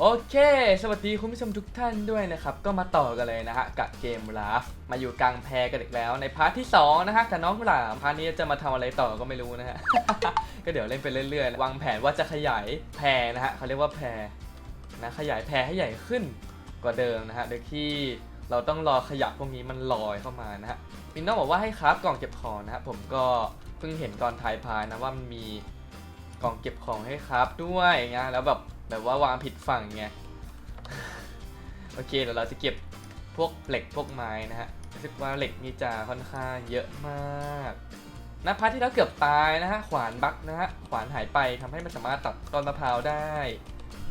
โอเค สวัสดีคุณผู้ชมทุกท่านด้วยนะครับ ก็มาต่อกันเลยนะฮะ กับเกมลาฟ มาอยู่กลางแพกันอีกแล้ว ในพาร์ทที่ 2 นะฮะ กับน้องหลามพาร์ทนี้จะมาทำอะไรต่อก็ไม่รู้นะฮะ ก็เดี๋ยวเล่นไปเรื่อยๆ วางแผนว่าจะขยายแพนะฮะเขาเรียกว่าแพนะ ขยายแพให้ใหญ่ขึ้นกว่าเดิมนะฮะ โดยที่เราต้องรอขยะพวกนี้มันลอยเข้ามานะฮะมินน้องบอกว่าให้คราฟกล่องเก็บของนะฮะ ผมก็เพิ่งเห็นตอนถ่ายพายนะว่ามันมีกล่องเก็บของให้คราฟด้วยไงแล้วแบบ แบบว่าวางผิดฝั่งไง โอเคเดี๋ยวเราจะเก็บพวกเหล็กพวกไม้นะฮะรู้สึกว่าเหล็กนี่จะค่อนข้างเยอะมากนะพาร์ทที่เราเกือบตายนะฮะ ขวานบักนะฮะ ขวานหายไปทำให้มันสามารถตัดต้นมะพร้าวได้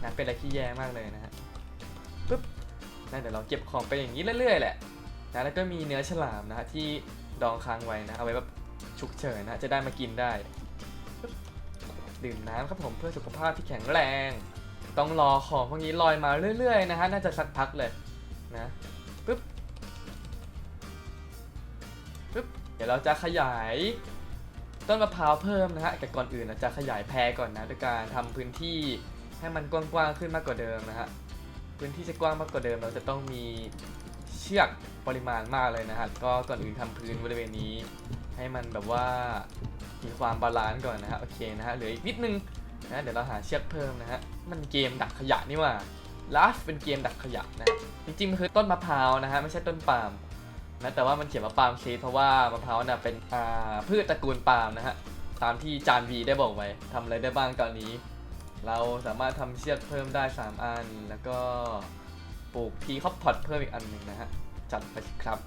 นะเป็นอะไรที่แย่มากเลยนะฮะปึ๊บนะเดี๋ยวเราเก็บของไปอย่างนี้เรื่อยๆแหละนะแล้วก็มีเนื้อฉลามนะฮะที่ดองค้างไว้นะเอาไว้แบบฉุกเฉินนะจะได้มากินได้ ดื่มน้ำครับผมเพื่อสุขภาพที่แข็งแรง ต้องรอของพวกนี้ลอยมาเรื่อยๆนะฮะน่าจะสักพักเลยนะปึ๊บปึ๊บเดี๋ยวเราจะขยายต้นมะพร้าวเพิ่มนะฮะแต่ก่อนอื่นเราจะขยายแพรก่อนนะด้วยการทำพื้นที่ให้มันกว้างๆขึ้นมากกว่าเดิมนะฮะพื้นที่จะกว้างมากกว่าเดิม เราจะต้องมีเชือกปริมาณมากเลยนะฮะก็ก่อนอื่นทำพื้นบริเวณนี้ ให้มันแบบว่ามีความบาลานซ์ก่อนนะฮะโอเคนะฮะเหลืออีกนิดนึง นะเดี๋ยวเราหาเชือกเพิ่มนะฮะมันเกมดักขยะนี่ว่าลาฟเป็นเกมดักขยะนะจริงๆมันคือต้นมะพร้าวนะฮะไม่ใช่ต้นปาล์มนะแต่ว่ามันเขียนว่าปาล์มซีเพราะว่ามะพร้าวน่ะเป็นอ่าพืชตระกูลปาล์มนะฮะตามที่จานวีได้บอกไว้ทำอะไรได้บ้างตอนนี้ เราสามารถทำเชือกเพิ่มได้ 3 อัน แล้วก็ปลูกทีคอปพอตเพิ่มอีกอันหนึ่งนะฮะจัดไปครับ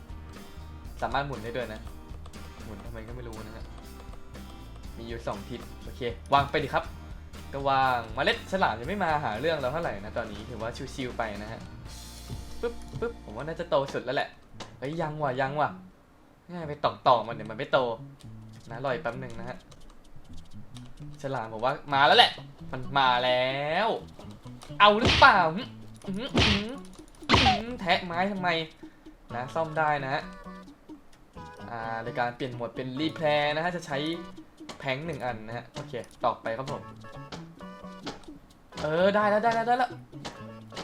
สามารถหมุนได้ด้วยนะ หมุนทำไมก็ไม่รู้นะฮะมีอยู่สองทิศโอเควางไปดิครับ ก็วางเมล็ดฉลามยังไม่มาหาเรื่องเราเท่าไหร่นะตอนนี้ถือว่าชิวๆไปนะฮะปึ๊บปึ๊บผมว่าน่าจะโตสุดแล้วแหละเฮ้ยยังว่ะยังว่ะง่ายไปตอกต่อมันเดี๋ยวมันไม่โตนะรออีกแป๊บหนึ่งนะฮะฉลามผมว่ามาแล้วแหละ มันมาแล้ว เอาหรือเปล่าแทะไม้ทำไมนะซ่อมได้นะฮะอ่าในการเปลี่ยนโหมดเป็นรีแพร์นะฮะจะใช้แพงหนึ่งอันนะฮะโอเคต่อไปครับผม ออได้แล้วได้แล้วได้แล้ว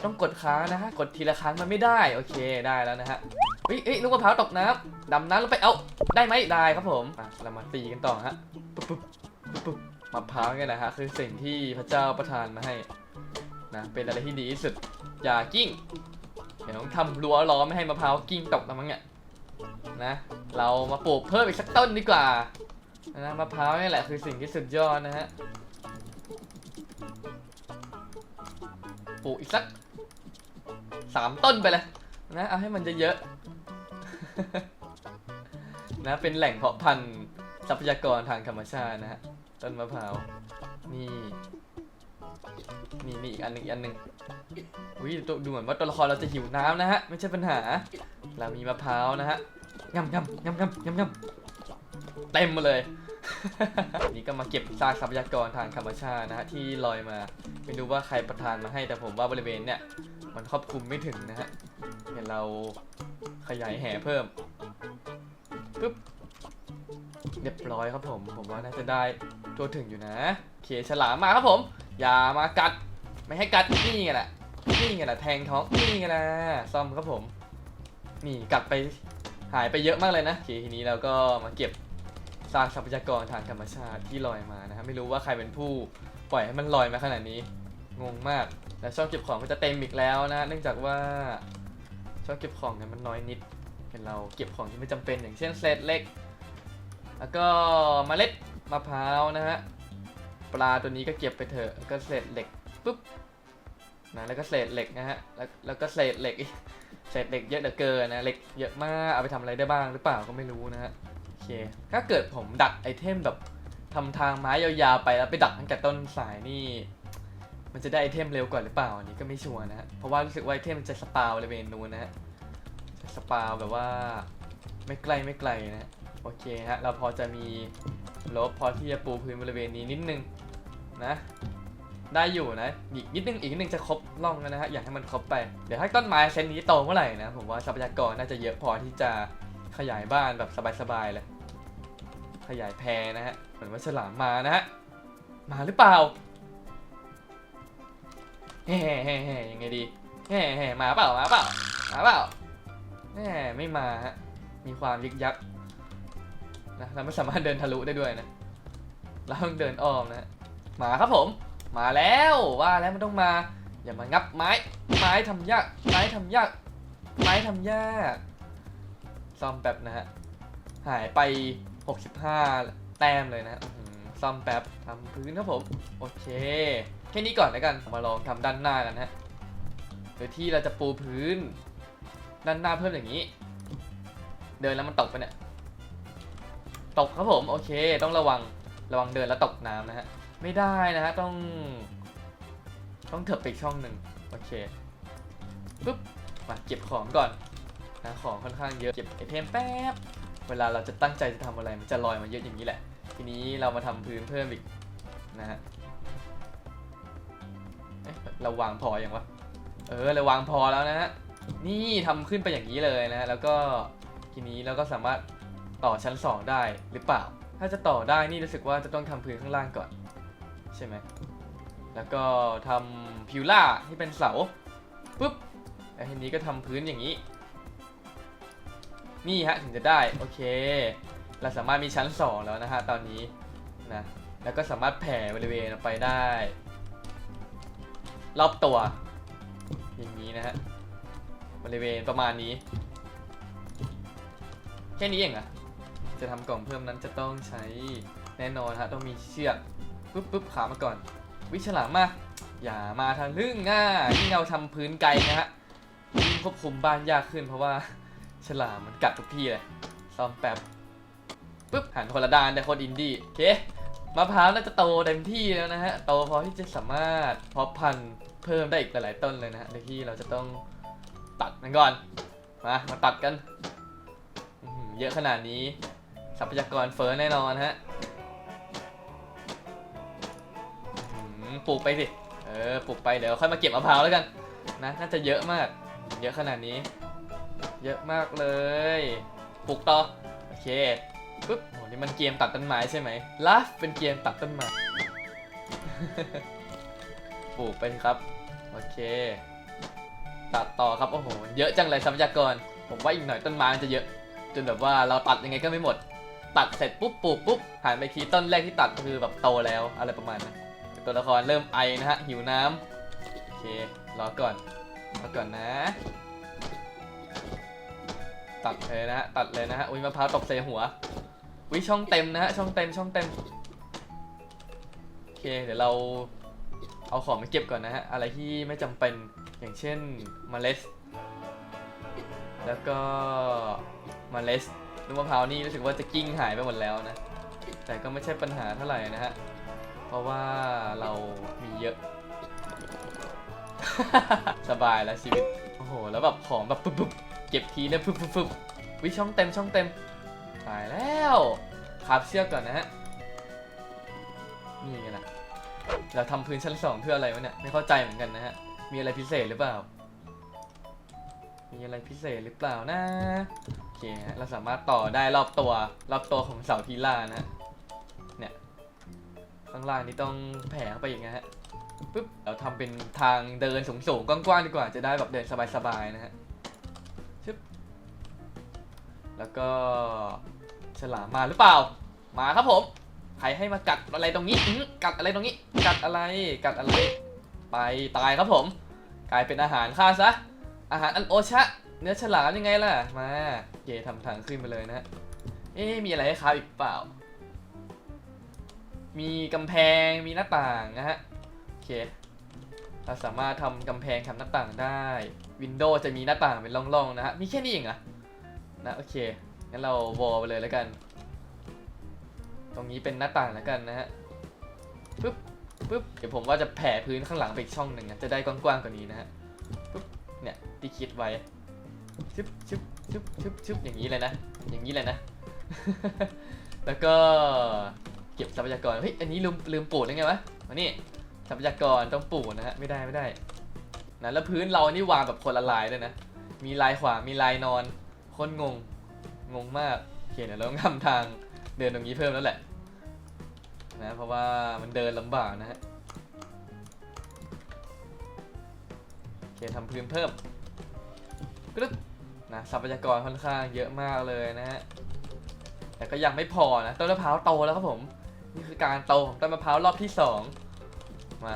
ต้องกดค้างนะฮะกดทีละครั้งมันไม่ได้โอเคได้แล้วนะฮะเฮ้ยเฮ้ยลูกมะพร้าวตกน้ำดำน้ำลงไปเอาได้ไหมได้ครับผมเรามาตีกันต่อฮะปุ๊บปุ๊บปุ๊บมะพร้าวเนี่ยนะฮะคือสิ่งที่พระเจ้าประทานมาให้นะเป็นอะไรที่ดีที่สุดอย่ากิ้งเดี๋ยวต้องทำรั้วล้อมไม่ให้มะพร้าวกิ้งตกนะมั้งเนี่ยนะเรามาปลูกเพิ่มอีกสักต้นดีกว่านะมะพร้าวนี่แหละคือสิ่งที่สุดยอดนะฮะ ปลูกอีกสักสามต้นไปเลยนะเอาให้มันเยอะๆนะเป็นแหล่งเพาะพันธุ์ทรัพยากรทางธรรมชาตินะฮะต้นมะพร้าวนี่นี่อีกอันหนึ่งอีกอันหนึ่งอุ้ยตัวดูเหมือนว่าตัวละครเราจะหิวน้ำนะฮะไม่ใช่ปัญหา เรามีมะพร้าวนะฮะงำงำงำงำงำงำเต็มมาเลย นี่ก็มาเก็บซากทรัพยากรทางธรรมชาตินะฮะที่ลอยมาไม่รู้ว่าใครประทานมาให้แต่ผมว่าบริเวณเนี่ยมันครอบคลุมไม่ถึงนะฮะเดี๋ยวเราขยายแห่เพิ่มปึ๊บเรียบร้อยครับผม ผมว่าน่าจะได้ตัวถึงอยู่นะโอเคฉลามมาครับผม อย่ามากัด ไม่ให้กัดนี่ไงแหละนี่ไงแหละแทงท้องนี่ไงนะซ่อมครับผม นี่กัดไปหายไปเยอะมากเลยนะเคทีนี้เราก็มาเก็บ ซากทรัพยากรทางธรรมชาติที่ลอยมานะฮะไม่รู้ว่าใครเป็นผู้ปล่อยให้มันลอยมาขนาดนี้ งงมาก แล้วช่องเก็บของก็จะเต็มอีกแล้วนะ เนื่องจากว่าช่องเก็บของเนี่ยมันน้อยนิดเห็นเราเก็บของที่ไม่จำเป็นอย่างเช่นเศษเหล็ก แล้วก็เมล็ดมะพร้าวนะฮะปลาตัวนี้ก็เก็บไปเถอะก็เศษเหล็กปุ๊บนะแล้วก็เศษเหล็กนะฮะแล้วแล้วก็เศษเหล็กเศษเหล็กเยอะเหลือเกินนะเหล็กเยอะมากเอาไปทำอะไรได้บ้างหรือเปล่าก็ไม่รู้นะฮะ เค ถ้าเกิดผมดักไอเทมแบบทำทางไม้ยาวๆไปแล้วไปดักตั้งแต่ต้นสายนี่ มันจะได้ไอเทมเร็วกว่าหรือเปล่าอันนี้ก็ไม่ชัวร์นะฮะเพราะว่ารู้สึกว่าไอเทมมันจะสปาวบริเวณนู้นนะฮะจะสปาวแบบว่าไม่ไกลไม่ไกลนะฮะโอเคฮะเราพอจะมีลบพอที่จะปูพื้นบริเวณนี้นิดนึงนะได้อยู่นะอีกนิดนึงอีกนิดนึงจะครบร่องแล้วนะฮะอยากให้มันครบไปเดี๋ยวถ้าต้นไม้เซนนี้โตเมื่อไหร่นะผมว่าทรัพยากรน่าจะเยอะพอที่จะขยายบ้านแบบสบายๆเลย ขยายแพรนะฮะ เหมือนว่าฉลามมานะฮะ มาหรือเปล่าแห่แห่แห่ยังไงดีแห่แห่มาเปล่า มาเปล่า มาเปล่าแห่ไม่มาฮะ มีความยึกยักนะ เราไม่สามารถเดินทะลุได้ด้วยนะ เราต้องเดินอ้อมนะฮะมาครับผม มาแล้วว่าแล้วมันต้องมา อย่ามางับไม้ ไม้ทำยาก ไม้ทำยาก ไม้ทำยาก ซ่อมแป๊บนะฮะ หายไป 65 แต้มเลยนะซ่อมแป๊บทำพื้นครับผม โอเค แค่นี้ก่อนแล้วกัน มาลองทำด้านหน้ากันฮะโดยที่เราจะปูพื้น ด้านหน้าเพิ่มอย่างนี้ เดินแล้วมันตกไปเนี่ยตกครับผมโอเค ต้องระวังระวังเดินแล้วตกน้ำนะฮะไม่ได้นะฮะต้อง ต้องเถิบไปอีกช่องหนึ่งโอเคปุ๊บมาเก็บของก่อนนะของค่อนข้างเยอะเก็บไอเทมแป๊บ เวลาเราจะตั้งใจจะทำอะไรมันจะลอยมาเยอะอย่างนี้แหละ ทีนี้เรามาทำพื้นเพิ่มอีกนะฮะเอ๊ะเราวางพออย่างวะ เออเราวางพอแล้วนะฮะ นี่ทำขึ้นไปอย่างนี้เลยนะฮะแล้วก็ทีนี้เราก็สามารถต่อชั้น 2 ได้หรือเปล่า ถ้าจะต่อได้นี่รู้สึกว่าจะต้องทำพื้นข้างล่างก่อน ใช่ไหม แล้วก็ทำพิวล่าที่เป็นเสาปุ๊บแล้วทีนี้ก็ทำพื้นอย่างนี้ นี่ฮะถึงจะได้โอเค เราสามารถมีชั้น 2 แล้วนะฮะตอนนี้นะแล้วก็สามารถแผ่บริเวณไปได้ รอบตัว อย่างนี้นะฮะบริเวณประมาณนี้ แค่นี้เองอะจะทำกล่องเพิ่มนั้นจะต้องใช้แน่นอนฮะต้องมีเชือกปุ๊บปุ๊บขามาก่อน วิฉลามมาอย่ามาทางลึ่งง่ายิ่เราทำพื้นไกลนะฮะควบคุมบ้านยากขึ้นเพราะว่า ฉลามมันกัดทุกที่เลยซ่อมแป๊บปุ๊บหันคนละด้านแต่คนอินดี้โอเคมะพร้าวน่าจะโตเต็มที่แล้วนะฮะโตพอที่จะสามารถเพาะพันธุ์เพิ่มได้อีกหลายๆต้นเลยนะฮะโดยที่เราจะต้องตัดมันก่อนมามาตัดกันเยอะขนาดนี้ทรัพยากรเฟ้อแน่นอนฮะปลูกไปสิ เออ ปลูกไปเดี๋ยวค่อยมาเก็บมะพร้าวแล้วกันนะ น่าจะเยอะมาก เยอะขนาดนี้ เยอะมากเลยปลูกต่อ โอเคปุ๊บโหนี่มันเกมตัดต้นไม้ใช่ไหมลาฟเป็นเกมตัดต้นไม้ปลูกไปครับ โอเค ตัดต่อครับ โอ้โห เยอะจังเลยทรัพยากร ผมว่าอีกหน่อยต้นไม้จะเยอะ จนแบบว่าเราตัดยังไงก็ไม่หมด ตัดเสร็จปุ๊บปลูกปุ๊บหันไปทีต้นแรกที่ตัดคือแบบโตแล้วอะไรประมาณนั้นตัวละครเริ่มไอนะฮะหิวน้ำโอเครอก่อนรอก่อนนะ ตัดเลยนะฮะตัดเลยนะฮะอุ้ยมะพร้าวตกใส่หัวอุ้ยช่องเต็มนะฮะช่องเต็มช่องเต็มโอเคเดี๋ยวเราเอาของมาเก็บก่อนนะฮะอะไรที่ไม่จำเป็นอย่างเช่นมเมล็ดแล้วก็มเมล็ดลูกมะพร้าวนี่รู้สึกว่าจะกิ้งหายไปหมดแล้วนะแต่ก็ไม่ใช่ปัญหาเท่าไหร่นะฮะเพราะว่าเรามีเยอะ สบายแล้วชีวิตโอ้โหแล้วแบบของแบบปุ๊บ เก็บทีเนี่ยฟึบฟึบฟึบวิช่องเต็มช่องเต็มตายแล้วขับเชือกก่อนนะฮะนี่ไงล่ะเราทำพื้นชั้นสองเพื่ออะไรวะเนี่ยไม่เข้าใจเหมือนกันนะฮะมีอะไรพิเศษหรือเปล่า มีอะไรพิเศษหรือเปล่านะโอเคฮะเราสามารถต่อได้รอบตัวรอบตัวของเสาทีล่านะฮะเนี่ยข้างล่างนี้ต้องแผ่เข้าไปอีกนะฮะปุ๊บเราทำเป็นทางเดินสูงๆกว้างๆดีกว่าจะได้แบบเดินสบายๆนะฮะ แล้วก็ฉลามมาหรือเปล่า มาครับผม ใครให้มากัดอะไรตรงนี้อื้อกัดอะไรตรงนี้ กัดอะไร กัดอะไร ไปตายครับผม กลายเป็นอาหารข้าซะ อาหารอันโอชะ เนื้อฉลามยังไงล่ะ มาเคทำทางขึ้นไปเลยนะ เอ๊ะมีอะไรให้ค้าอีกเปล่า มีกำแพง มีหน้าต่างนะฮะ โอเค เราสามารถทำกำแพงทำหน้าต่างได้ วินโดว์จะมีหน้าต่างเป็นร่องๆนะฮะ มีแค่นี้เองเหรอะ นะโอเค งั้นเราวอลไปเลยแล้วกัน ตรงนี้เป็นหน้าต่างแล้วกันนะฮะปึ๊บปึ๊บเดี๋ยวผมว่าจะแผ่พื้นข้างหลังไปอีกช่องหนึ่งอะจะได้กว้างๆกว่านี้นะฮะปึ๊บเนี่ยที่คิดไว้ชึบชึบชึบชึบชึบอย่างนี้เลยนะ อย่างนี้เลยนะ แล้วก็เก็บทรัพยากร เฮ้ย อันนี้ลืมลืมปลูกได้ไงวะมานี่ทรัพยากรต้องปลูกนะฮะ ไม่ได้ไม่ได้นะแล้วพื้นเรานี่วางแบบคนละลายด้วยนะ มีลายขวางมีลายนอน คนงง งงมากโอเคเดี๋ยวเราต้องทำทางเดินตรงนี้เพิ่มแล้วแหละ นะ เพราะว่ามันเดินลำบากนะฮะเคทำพื้นเพิ่มกรึ๊บนะทรัพยากรค่อนข้างเยอะมากเลยนะฮะ แต่ก็ยังไม่พอนะต้นมะพร้าวโตแล้วครับผม นี่คือการโตของต้นมะพร้าวรอบที่สองมา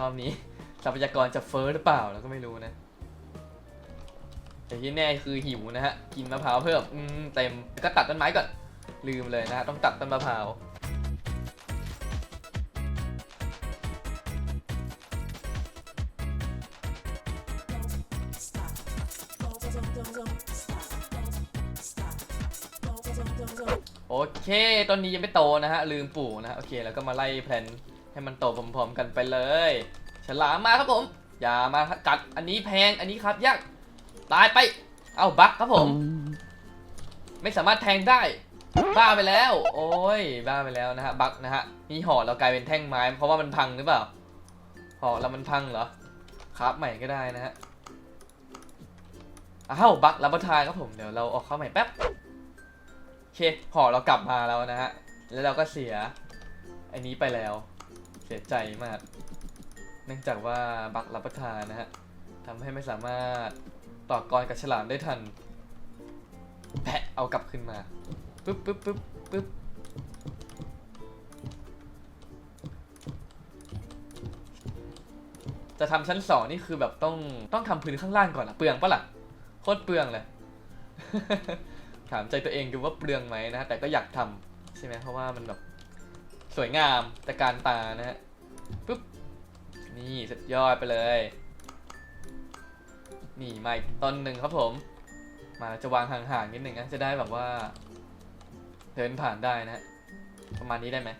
รอบนี้ทรัพยากรจะเฟ้อหรือเปล่าเราก็ไม่รู้นะ แต่ที่แน่คือหิวนะฮะ กินมะพร้าวเพิ่ม อืมเต็ม ก็ตัดต้นไม้ก่อน ลืมเลยนะฮะ ต้องตัดต้นมะพร้าวโอเค ต้นนี้ยังไม่โตนะฮะ ลืมปลูกนะฮะ โอเค แล้วก็มาไล่แพลนให้มันโตพร้อมๆกันไปเลย ฉลามมาครับผม อย่ามากัด อันนี้แพง อันนี้ครับยาก ตายไป เอาบักครับผม ไม่สามารถแทงได้ บ้าไปแล้ว โอ้ย บ้าไปแล้วนะฮะ บักนะฮะ นี่ห่อเรากลายเป็นแท่งไม้ เพราะว่ามันพังหรือเปล่า ห่อแล้วมันพังเหรอ ครับใหม่ก็ได้นะฮะ อ้าว บักรับประทานครับผม เดี๋ยวเราออกเข้าใหม่แป๊บโอเค ห่อเรากลับมาแล้วนะฮะ แล้วเราก็เสีย อันนี้ไปแล้ว เสียใจมาก เนื่องจากว่าบักรับประทานนะฮะทำให้ไม่สามารถ ต่อกรกับฉลามได้ทัน แพะเอากลับขึ้นมาปึ๊บปึ๊บปึ๊บปึ๊บจะทำชั้นสองนี่คือแบบต้องต้องทำพื้นข้างล่างก่อนอะเปลืองปะล่ะโคตรเปลืองเลย ถามใจตัวเองดูว่าเปลืองไหมนะฮะแต่ก็อยากทำใช่ไหมเพราะว่ามันแบบสวยงามแต่การตานะฮะปุ๊บนี่สุดยอดไปเลย นี่มาอีกต้นหนึ่งครับผม มาจะวางห่างๆนิดหนึ่งนะจะได้แบบว่า เดินผ่านได้นะ ประมาณนี้ได้ไหม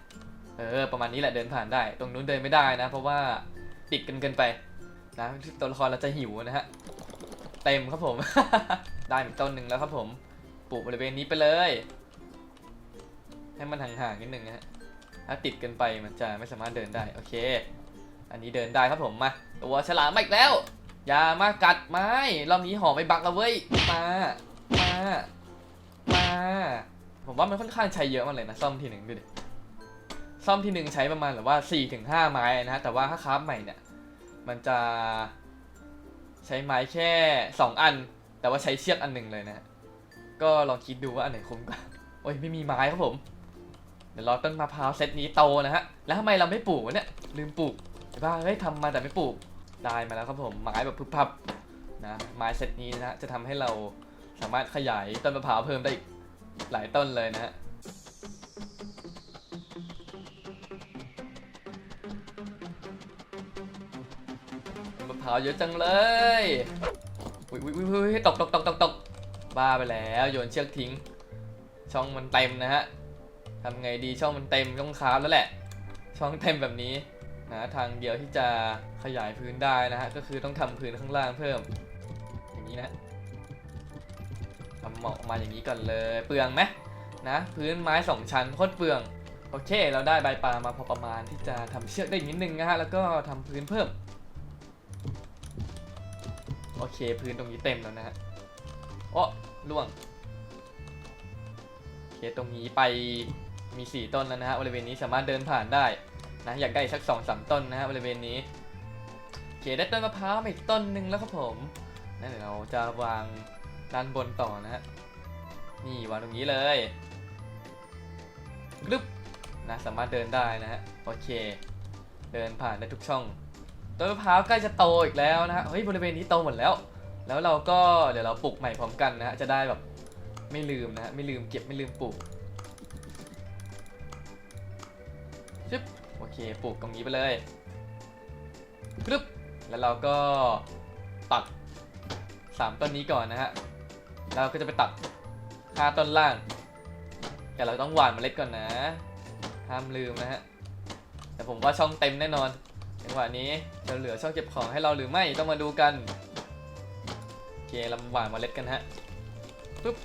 เออประมาณนี้แหละเดินผ่านได้ ตรงนู้นเดินไม่ได้นะ เพราะว่าติดกันเกินไปนะตัวละครเราจะหิวนะฮะเต็มครับผม ได้อีกต้นหนึ่งแล้วครับผมปลูกบริเวณนี้ไปเลย ให้มันห่างๆนิดหนึ่งนะฮะถ้าติดกันไปมันจะไม่สามารถเดินได้โอเค อันนี้เดินได้ครับผมมาตัวฉลามมาอีกแล้ว อย่ามากัดไม้รอบนี้ห่อไม่บักแล้วเว้ย มา มา มา ผมว่ามันค่อนข้างใช้เยอะมากเลยนะซ่อมทีหนึ่งดูดิซ่อมทีหนึ่งใช้ประมาณแบบว่า4-5ถึงไม้นะฮะแต่ว่าถ้าคราฟใหม่เนี่ย มันจะ ใช้ไม้แค่2อัน แต่ว่าใช้เชือกอันหนึ่งเลยนะฮะก็ลองคิดดูว่าอันไหนคุ้มกว่าโอ้ยไม่มีไม้ครับผม เดี๋ยวรอต้นมะพร้าวเซตนี้โตนะฮะแล้วทำไมเราไม่ปลูกวะเนี่ยลืมปลูกไอ้บ้าเฮ้ยทำมาแต่ไม่ปลูก ได้มาแล้วครับผมไม้แบบพึบพับนะไม้เซตนี้นะฮะจะทำให้เราสามารถขยายต้นมะพร้าวเพิ่มได้อีกหลายต้นเลยนะฮะมะพร้าวเยอะจังเลยอุ้ยอุ้ยอุ้ยตกตกตกตกตกบ้าไปแล้วโยนเชือกทิ้ง ช่องมันเต็มนะฮะทำไงดีช่องมันเต็มต้องคราฟแล้วแหละ ช่องเต็มแบบนี้ นะทางเดียวที่จะขยายพื้นได้นะฮะก็คือต้องทำพื้นข้างล่างเพิ่ม อย่างนี้นะทำเหมาะมาอย่างนี้ก่อนเลยเปลืองไหมนะพื้นไม้สองชั้นโคตรเปลืองโอเค เราได้ใบปลามาพอประมาณที่จะทำเชือกได้อีกนิดนึงนะฮะแล้วก็ทำพื้นเพิ่มโอเคพื้นตรงนี้เต็มแล้วนะฮะโอ้ล่วงโอเคตรงนี้ไปมี 4 ต้นแล้วนะฮะบริเวณนี้สามารถเดินผ่านได้ นะอยากได้อีกสัก2อสต้นนะฮะบริเวณนี้โอเคได้ต้นมะพร้าวอีกต้นหนึ่งแล้วครับผมนั่นเดี๋ยวเราจะวางด้านบนต่อนะฮะนี่วางตรงนี้เลยกรึบนะสามารถเดินได้นะฮะโอเค เดินผ่านได้ทุกช่องต้นมะพร้าวใกล้จะโตอีกแล้วนะฮะเฮ้ยบริเวณนี้โตหมดแล้ว แล้วเราก็เดี๋ยวเราปลูกใหม่พร้อมกันนะฮะจะได้แบบไม่ลืมนะฮะไม่ลืมเก็บไม่ลืมปลูกชึบ เคปลูกตรงนี้ไปเลยกรึบแล้วเราก็ตัดสามต้นนี้ก่อนนะฮะแล้วเราก็จะไปตัดห้าต้นล่าง แต่เราต้องหว่านเมล็ดก่อนนะ ห้ามลืมนะฮะ แต่ผมว่าช่องเต็มแน่นอนจังหวะนี้จะเหลือช่องเก็บของให้เราหรือไม่ต้องมาดูกันโอเคเราหว่านเมล็ดกันฮะปุ๊บ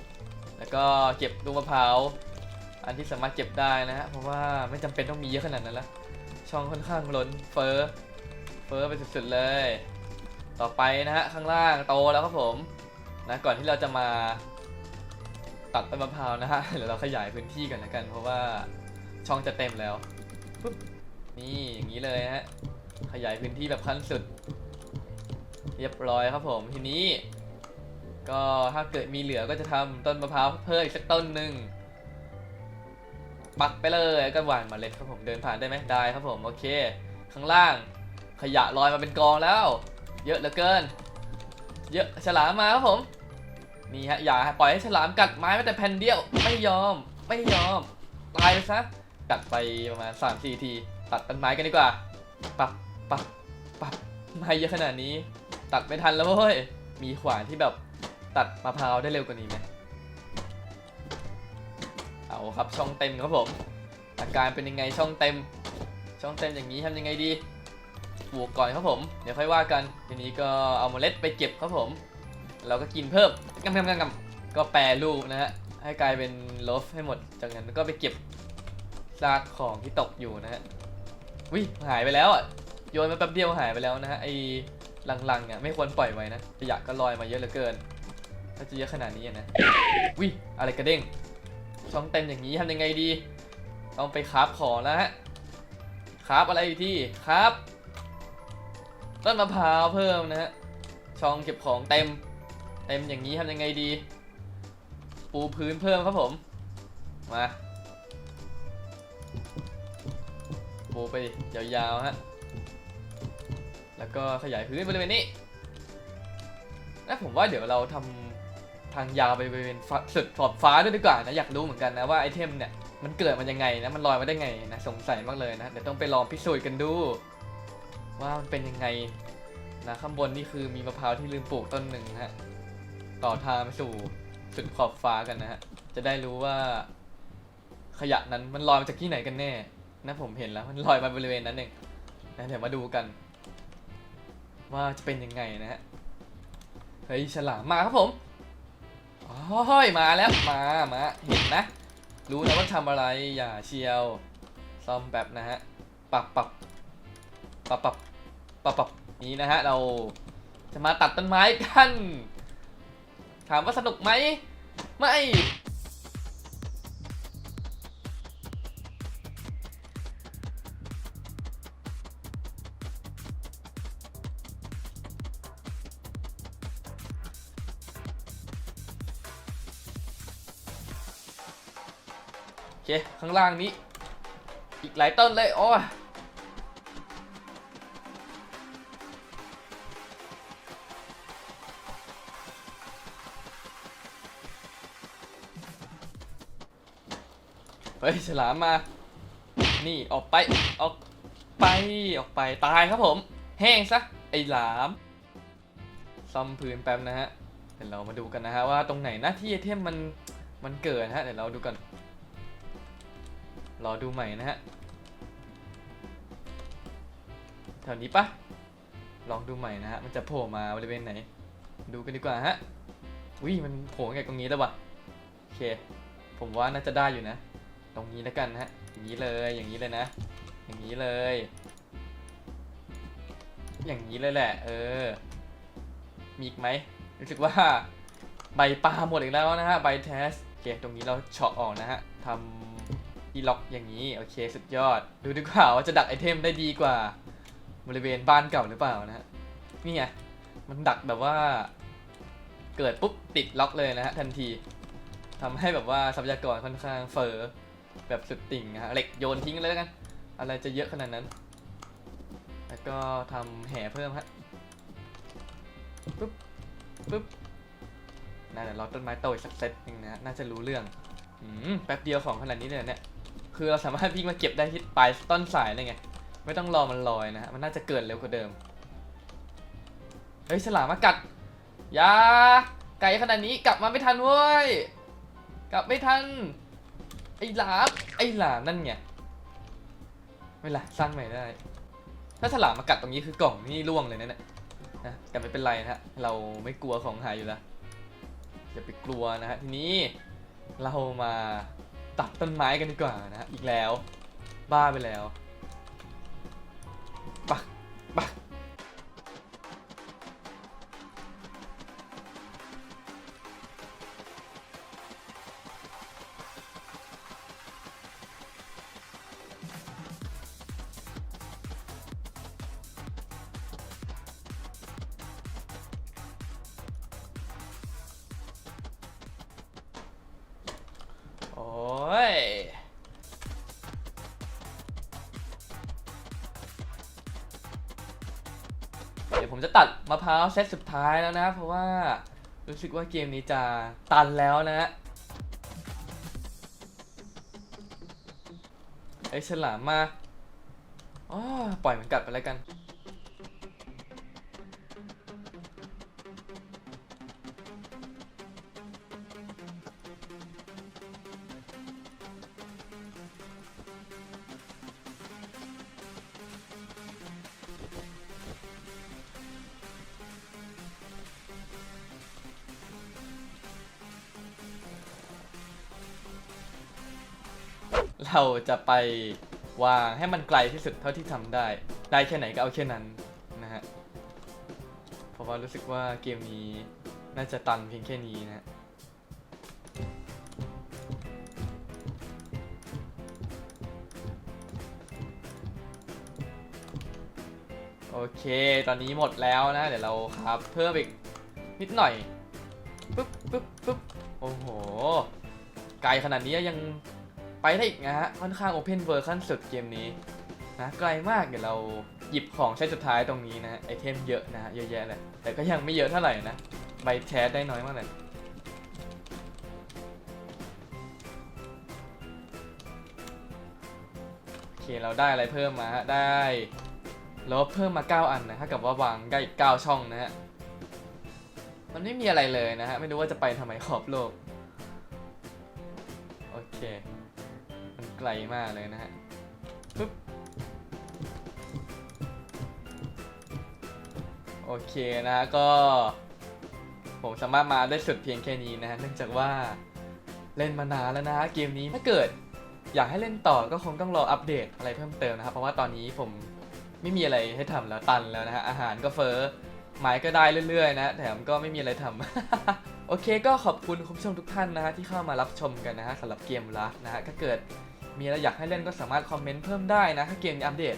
แล้วก็เก็บลูกมะพร้าวอันที่สามารถเก็บได้นะฮะเพราะว่าไม่จำเป็นต้องมีเยอะขนาดนั้นละ ช่องค่อนข้างล้นเฟอ้อเฟอ้อไปสุดๆเลย ต่อไปนะฮะข้างล่างโตแล้วครับผมนะก่อนที่เราจะมาตัดต้นมะพร้าวนะฮะเดี๋ยวเราขยายพื้นที่กันแล้วกัน เพราะว่าช่องจะเต็มแล้วปุ๊บนี่อย่างนี้เลยฮะขยายพื้นที่แบบขั้นสุด เรียบร้อยครับผมทีนี้ ก็ถ้าเกิดมีเหลือก็จะทำต้นมะพร้าวเพิ่มอีกสักต้นหนึ่ง ปักไปเลยก็หวานเล็ดครับผมเดินผ่านได้ไหมได้ครับผมโอเค ข้างล่างขยะลอยมาเป็นกองแล้ว เยอะเหลือเกิน เยอะฉลามมาครับผมนี่ฮะอย่าปล่อยให้ฉลามกัดไม้แม้แต่แผ่นเดียวไม่ยอมไม่ยอมตายไปซะกัดไปประมาณ3 4ทีตัดต้นไม้กันดีกว่าปับปับปับไม้เยอะขนาดนี้ ตัดไม่ทันแล้วเว้ยมีขวานที่แบบตัดมะพร้าวได้เร็วกว่านี้ไหม เอาครับช่องเต็มครับผมอาการเป็นยังไงช่องเต็ม ช่องเต็มอย่างนี้ทำยังไงดีปลูกก่อนครับผม เดี๋ยวค่อยว่ากันทีนี้ก็เอาเมล็ดไปเก็บครับผม เราก็กินเพิ่มกำกำกำกำก็แปรรูปนะฮะให้กลายเป็นโลฟให้หมด จากนั้นก็ไปเก็บซากของที่ตกอยู่นะฮะวิหายไปแล้วอะโยนมาแป๊บเดียวหายไปแล้วนะฮะไอ้ลังๆเนี่ยไม่ควรปล่อยไว้นะขยะก็ลอยมาเยอะเหลือเกินถ้าจะเยอะขนาดนี้นะวิอะไรกระเด้ง ช่องเต็มอย่างนี้ทำยังไงดี ต้องไปคราฟของแล้วฮะคราฟอะไรที่คราฟต้นมะพร้าวเพิ่มนะฮะช่องเก็บของเต็ม เต็มอย่างนี้ทำยังไงดี ปูพื้นเพิ่มครับผม มาปูไปยาวๆฮะแล้วก็ขยายพื้นบริเวณนี้นะผมว่าเดี๋ยวเราทำ ทางยาวไปบริเวณฟ้าสุดขอบฟ้าด้วยดีกว่านะอยากรู้เหมือนกันนะว่าไอเทมเนี่ยมันเกิดมายังไงนะมันลอยมาได้ไงนะสงสัยมากเลยนะเดี๋ยวต้องไปลองพิสูจน์กันดู ว่ามันเป็นยังไงนะข้างบนนี่คือมีมะพร้าวที่ลืมปลูกต้นหนึ่งนะฮะต่อทางไปสู่สุดขอบฟ้ากันนะฮะจะได้รู้ว่า ขยะนั้นมันลอยมาจากที่ไหนกันแน่นะผมเห็นแล้วมันลอยมาบริเวณนั้นเองนะเดี๋ยวมาดูกัน ว่าจะเป็นยังไงนะฮะเฮ้ยฉลามมาครับผม โอ้ยมาแล้วมามาเห็นนะ รู้นะว่าทำอะไรอย่าเชียวซ่อมแบบนะฮะปรับปรับปรับปรับปรับปรับนี้นะฮะเราจะมาตัดต้นไม้กัน ถามว่าสนุกไหมไม่ เค ข้างล่างนี้ อีกหลายต้นเลย โอ้ยเฮ้ยฉลามมา นี่ออกไป ออกไป ออกไป ตายครับผม แห้งซะ ไอ้หลามซ่อมพื้นแป๊บนะฮะ เดี๋ยวเรามาดูกันนะฮะว่าตรงไหนนะที่ไอเทมมัน มันเกิดนะฮะ เดี๋ยวเราดูกัน รอดูใหม่นะฮะแถวนี้ปะลองดูใหม่นะฮะมันจะโผล่มาบริเวณไหน ดูกันดีกว่าฮะวิมันโผล่ไงตรงนี้แล้ววะโอเค ผมว่าน่าจะได้อยู่นะ ตรงนี้แล้วกันนะฮะอย่างนี้เลยอย่างนี้เลยนะ อย่างนี้เลย อย่างนี้เลยแหละ เออ มีอีกไหมรู้สึกว่าใบปลาหมดอีกแล้วนะฮะใบแทสโอเคตรงนี้เราเฉาะออกนะฮะทำีล็อกอย่างนี้ โอเค สุดยอด ดูดีกว่าว่าจะดักไอเทมได้ดีกว่า บริเวณบ้านเก่าหรือเปล่านะฮะนี่ไงมันดักแบบว่า เกิดปุ๊บติดล็อกเลยนะฮะทันทีทำให้แบบว่าทรัพยากรค่อนข้างเฟอร์แบบสุดติ่งนะฮะเหล็กโยนทิ้งเลยแล้วกัน อะไรจะเยอะขนาดนั้น แล้วก็ทำแห่เพิ่มฮะปุ๊บปุ๊บน่าจะรอต้นไม้โตอีกสักเซตหนึงนะน่าจะรู้เรื่อง อืม แป๊บเดียวของขนาดนี้เลยเหรอเนี่ย คือเราสามารถวิ่งมาเก็บได้ที่ปลายต้นสายเลยไง ไม่ต้องรอมันลอยนะฮะ มันน่าจะเกิดเร็วกว่าเดิม เฮ้ยฉลามมากัดอยาไก่ขนาดนี้กลับมาไม่ทันเว้ย กลับไม่ทัน ไอ้หลาม ไอ้หลามนั่นไง ไม่เป็นไรสร้างใหม่ได้ ถ้าฉลามมากัดตรงนี้คือกล่องนี่ร่วงเลยนะเนี่ยนะแต่ไม่เป็นไรนะฮะ เราไม่กลัวของหายอยู่แล้วอย่าไปกลัวนะฮะ ทีนี้เรามา ตัดต้นไม้กันดีกว่านะฮะอีกแล้ว บ้าไปแล้วปักปัก ยเดี๋ยวผมจะตัดมะพร้าวเซตสุดท้ายแล้วนะ เพราะว่ารู้สึกว่าเกมนี้จะตันแล้วนะฮะไอ้ฉลามมาอ๋อปล่อยมันกัดไปแล้วกัน เราจะไปวางให้มันไกลที่สุดเท่าที่ทำได้ ได้แค่ไหนก็เอาแค่นั้นนะฮะ เพราะว่ารู้สึกว่าเกมนี้น่าจะตันเพียงแค่นี้นะฮะโอเค ตอนนี้หมดแล้วนะ เดี๋ยวเราครับเพิ่มอีกนิดหน่อย ปึ๊บปึ๊บปึ๊บโอ้โห ไกลขนาดนี้ยัง ไปได้อีกนะฮะค่อนข้างโอเพนเวอร์ขั้นสุดเกมนี้นะไกลมากเดี๋ยวเราหยิบของใช้สุดท้ายตรงนี้นะไอเทมเยอะนะเยอะแยะเลยแต่ก็ยังไม่เยอะเท่าไหร่นะใบแชสได้น้อยมากเลยโอเคเราได้อะไรเพิ่มมาฮะได้ลบเพิ่มมา 9 อันนะถ้ากับว่าวางได้อีก9ช่องนะฮะมันไม่มีอะไรเลยนะฮะไม่รู้ว่าจะไปทำไมขอบโลกโอเค ไกลมากเลยนะฮะปึ๊บโอเคนะฮะก็ ผมสามารถมาได้สุดเพียงแค่นี้นะฮะเนื่องจากว่าเล่นมานานแล้วนะฮะเกมนี้ถ้าเกิดอยากให้เล่นต่อก็คงต้องรออัปเดตอะไรเพิ่มเติมนะครับ เพราะว่าตอนนี้ผมไม่มีอะไรให้ทำแล้วตันแล้วนะฮะอาหารก็เฟ้อไม้ก็ได้เรื่อยๆนะ แถมก็ไม่มีอะไรทำโอเคก็ขอบคุณคุณผู้ชมทุกท่านนะฮะที่เข้ามารับชมกันนะฮะสำหรับเกมลักนะฮะถ้าเกิด มีอะไรอยากให้เล่นก็สามารถคอมเมนต์เพิ่มได้นะถ้าเกมมีอัปเดต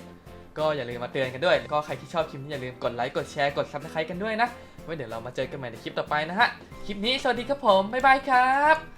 ก็อย่าลืมมาเตือนกันด้วย ก็ใครที่ชอบคลิปนี้อย่าลืมกดไลค์กดแชร์กดซับสไครต์กันด้วยนะไว้เดี๋ยวเรามาเจอกันใหม่ในคลิปต่อไปนะฮะคลิปนี้สวัสดีครับผมบ๊ายบายครับ